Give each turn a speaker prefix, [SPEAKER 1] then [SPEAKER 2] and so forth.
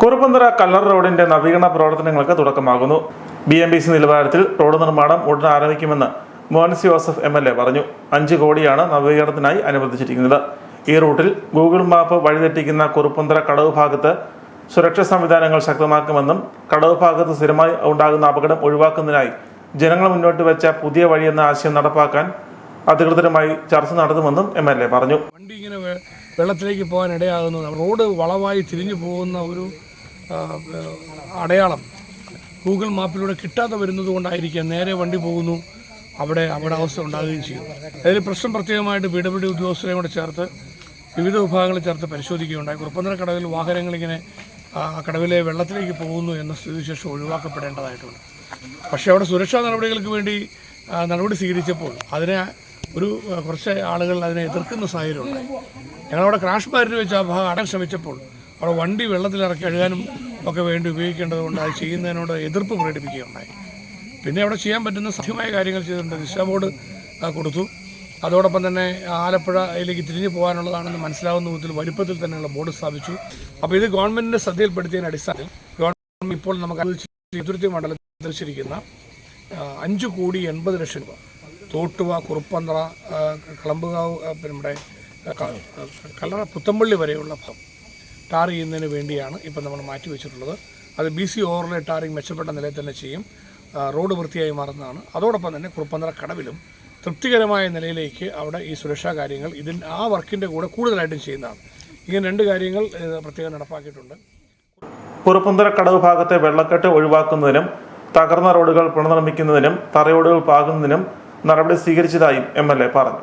[SPEAKER 1] Kuruppanthara Keller റോഡിന്റെ നവീകരണ പ്രവർത്തനങ്ങൾക്ക് തുടക്കമാകുന്നു. ബി എം ബി സി നിലവാരത്തിൽ റോഡ് നിർമ്മാണം ഉടൻ ആരംഭിക്കുമെന്ന് Mons Joseph M L A പറഞ്ഞു. അഞ്ച് കോടിയാണ് നവീകരണത്തിനായി അനുവദിച്ചിരിക്കുന്നത്. ഈ റൂട്ടിൽ ഗൂഗിൾ മാപ്പ് വഴിതെറ്റിക്കുന്ന കുറുപ്പന്തറ കടവ് ഭാഗത്ത് സുരക്ഷാ സംവിധാനങ്ങൾ ശക്തമാക്കുമെന്നും കടവ് ഭാഗത്ത് സ്ഥിരമായി ഉണ്ടാകുന്ന അപകടം ഒഴിവാക്കുന്നതിനായി ജനങ്ങൾ മുന്നോട്ട് വെച്ച പുതിയ വഴിയെന്ന ആശയം നടപ്പാക്കാൻ അധികൃതരുമായി ചർച്ച നടത്തുമെന്നും എം എൽ എ പറഞ്ഞു.
[SPEAKER 2] വണ്ടി ഇങ്ങനെ വെള്ളത്തിലേക്ക് പോകാൻ ഇടയാകുന്നു. റോഡ് വളവായി തിരിഞ്ഞു പോകുന്ന ഒരു അടയാളം. ഗൂഗിൾ മാപ്പിലൂടെ കിട്ടാതെ വരുന്നത് കൊണ്ടായിരിക്കാം നേരെ വണ്ടി പോകുന്നു. അവിടെ അവിടെ അവസ്ഥ ഉണ്ടാകുകയും ചെയ്യും. അതിൽ പ്രശ്നം പ്രത്യേകമായിട്ട് പി ഡബ്ല്യു ഡി കൂടെ ചേർത്ത് വിവിധ വിഭാഗങ്ങളിൽ ചേർത്ത് പരിശോധിക്കുകയുണ്ടായി. കുറുപ്പന്തര കടവിൽ വാഹനങ്ങളിങ്ങനെ കടവിലെ വെള്ളത്തിലേക്ക് പോകുന്നു എന്ന സ്ഥിതിവിശേഷം ഒഴിവാക്കപ്പെടേണ്ടതായിട്ടുണ്ട്. പക്ഷേ അവിടെ സുരക്ഷാ നടപടികൾക്ക് വേണ്ടി നടപടി സ്വീകരിച്ചപ്പോൾ അതിനെ ഒരു കുറച്ച് ആളുകൾ അതിനെ എതിർക്കുന്ന സാഹചര്യമുണ്ട് ഞങ്ങളവിടെ ക്രാഷ് ബാരിൽ വെച്ച് ആ ഭാഗം അടം ശ്രമിച്ചപ്പോൾ അവിടെ വണ്ടി വെള്ളത്തിലിറക്കി കഴുകാനും ഒക്കെ വേണ്ടി ഉപയോഗിക്കേണ്ടതുകൊണ്ട് അത് ചെയ്യുന്നതിനോട് എതിർപ്പ് പ്രകടിപ്പിക്കുകയുണ്ടായി. പിന്നെ അവിടെ ചെയ്യാൻ പറ്റുന്ന സാധ്യമായ കാര്യങ്ങൾ ചെയ്തിട്ടുണ്ട് ദിശ ബോർഡ് കൊടുത്തു. അതോടൊപ്പം തന്നെ ആലപ്പുഴയിലേക്ക് തിരിഞ്ഞു പോകാനുള്ളതാണെന്ന് മനസ്സിലാവുന്ന വിധത്തിൽ വലുപ്പത്തിൽ തന്നെയുള്ള ബോർഡ് സ്ഥാപിച്ചു. അപ്പോൾ ഇത് ഗവൺമെന്റിന്റെ ശ്രദ്ധയിൽപ്പെടുത്തിയതിന് അടിസ്ഥാനത്തിൽ ഗവൺമെന്റ് ഇപ്പോൾ നമുക്ക് ചതുർത്ഥി മണ്ഡലത്തിൽ വെച്ചിരിക്കുന്ന ആ, അഞ്ച് കോടി എൺപത് ലക്ഷം രൂപ. തോട്ടുവ കുറുപ്പന്ത്ര കളമ്പുകാവ് നമ്മുടെ കളറ പുത്തമ്പള്ളി വരെയുള്ള ഭാഗം. ടാർ ചെയ്യുന്നതിന് വേണ്ടിയാണ് ഇപ്പം നമ്മൾ മാറ്റി വെച്ചിട്ടുള്ളത്. അത് ബി സി ഓവറിലെ ടാറിങ് മെച്ചപ്പെട്ട നിലയിൽ തന്നെ ചെയ്യും. റോഡ് വൃത്തിയായി മാറുന്നതാണ്. അതോടൊപ്പം തന്നെ കുറുപ്പന്തറ കടവിലും തൃപ്തികരമായ നിലയിലേക്ക് അവിടെ ഈ സുരക്ഷാ കാര്യങ്ങൾ ഇതിൽ ആ വർക്കിന്റെ കൂടെ കൂടുതലായിട്ടും ചെയ്യുന്നതാണ്. ഇങ്ങനെ രണ്ട് കാര്യങ്ങൾ പ്രത്യേകം നടപ്പാക്കിയിട്ടുണ്ട്.
[SPEAKER 1] കുറുപ്പന്തറ കടവ് ഭാഗത്തെ വെള്ളക്കെട്ട് ഒഴിവാക്കുന്നതിനും തകർന്ന റോഡുകൾ പുനർനിർമ്മിക്കുന്നതിനും തറയോടുകൾ പാകുന്നതിനും നടപടി സ്വീകരിച്ചതായും എം എൽ എ പറഞ്ഞു.